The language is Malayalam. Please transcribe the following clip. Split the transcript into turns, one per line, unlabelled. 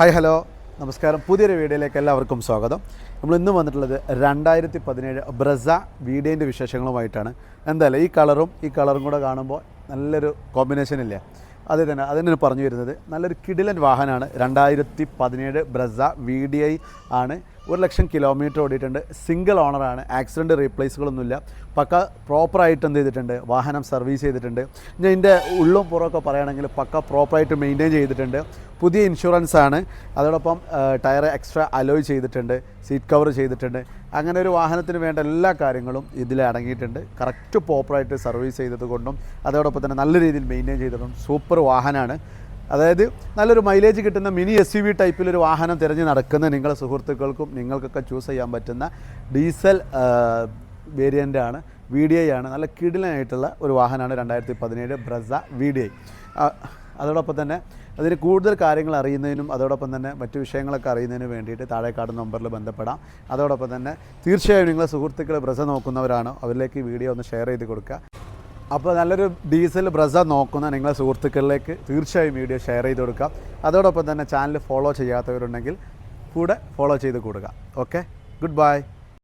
Hi hello. നമസ്കാരം. പുതിയൊരു വീഡിയോയിലേക്ക് എല്ലാവർക്കും സ്വാഗതം. നമ്മൾ ഇന്ന് വന്നിട്ടുള്ളത് രണ്ടായിരത്തി പതിനേഴ് ബ്രസ വീഡിയോന്റെ വിശേഷങ്ങളുമായിട്ടാണ്. എന്തായാലും ഈ കളറും ഈ കളറും കൂടെ കാണുമ്പോൾ നല്ലൊരു കോമ്പിനേഷൻ ഇല്ലേ? അതേ തന്നെ അതിന് പറഞ്ഞു വരുന്നത്. നല്ലൊരു കിടിലൻ വാഹനമാണ് രണ്ടായിരത്തി പതിനേഴ് ബ്രസ വി ഡി ഐ ആണ്. ഒരു ലക്ഷം കിലോമീറ്റർ ഓടിയിട്ടുണ്ട്. സിംഗിൾ ഓണറാണ് ആക്സിഡന്റ് റീപ്ലേസുകളൊന്നുമില്ല പക്ക പ്രോപ്പറായിട്ട് എന്ത് ചെയ്തിട്ടുണ്ട്? വാഹനം സർവീസ് ചെയ്തിട്ടുണ്ട്. ഞാൻ ഇതിന്റെ ഉള്ളും പുറമൊക്കെ പറയുകയാണെങ്കിൽ പക്ക പ്രോപ്പറായിട്ട് മെയിന്റെയിൻ ചെയ്തിട്ടുണ്ട്. പുതിയ ഇൻഷുറൻസ് ആണ്. അതോടൊപ്പം ടയർ എക്സ്ട്രാ അലോയ് ചെയ്തിട്ടുണ്ട്. സീറ്റ് കവർ ചെയ്തിട്ടുണ്ട്. അങ്ങനെ ഒരു വാഹനത്തിന് വേണ്ട എല്ലാ കാര്യങ്ങളും ഇതിൽ അടങ്ങിയിട്ടുണ്ട്. കറക്റ്റ് പ്രോപ്പറായിട്ട് സർവീസ് ചെയ്തത് കൊണ്ടും അതോടൊപ്പം തന്നെ നല്ല രീതിയിൽ മെയിന്റെയിൻ ചെയ്തതും സൂപ്പർ വാഹനമാണ്. അതായത് നല്ലൊരു മൈലേജ് കിട്ടുന്ന മിനി എസ് യു വി ടൈപ്പിലൊരു വാഹനം തിരഞ്ഞ് നടക്കുന്ന നിങ്ങളുടെ സുഹൃത്തുക്കൾക്കും നിങ്ങൾക്കൊക്കെ ചൂസ് ചെയ്യാൻ പറ്റുന്ന ഡീസൽ വേരിയന്റ് ആണ്. വി ഡി ഐ ആണ്. നല്ല കിടിലനായിട്ടുള്ള ഒരു വാഹനമാണ് രണ്ടായിരത്തി പതിനേഴ് ബ്രസ വി ഡി ഐ അതോടൊപ്പം തന്നെ അതിന് കൂടുതൽ കാര്യങ്ങൾ അറിയുന്നതിനും അതോടൊപ്പം തന്നെ മറ്റു വിഷയങ്ങളൊക്കെ അറിയുന്നതിനും വേണ്ടിയിട്ട് താഴെ കാണുന്ന നമ്പറിൽ ബന്ധപ്പെടാം. അതോടൊപ്പം തന്നെ തീർച്ചയായും നിങ്ങളെ സുഹൃത്തുക്കൾ ബ്രസ നോക്കുന്നവരാണോ. അവരിലേക്ക് വീഡിയോ ഒന്ന് ഷെയർ ചെയ്ത് കൊടുക്കുക. അപ്പോൾ നല്ലൊരു ഡീസൽ ബ്രസ നോക്കുന്ന നിങ്ങളെ സുഹൃത്തുക്കളിലേക്ക് തീർച്ചയായും വീഡിയോ ഷെയർ ചെയ്ത് കൊടുക്കാം അതോടൊപ്പം തന്നെ ചാനൽ ഫോളോ ചെയ്യാത്തവരുണ്ടെങ്കിൽ കൂടെ ഫോളോ ചെയ്ത് കൊടുക്കുക ഓക്കെ? Good bye.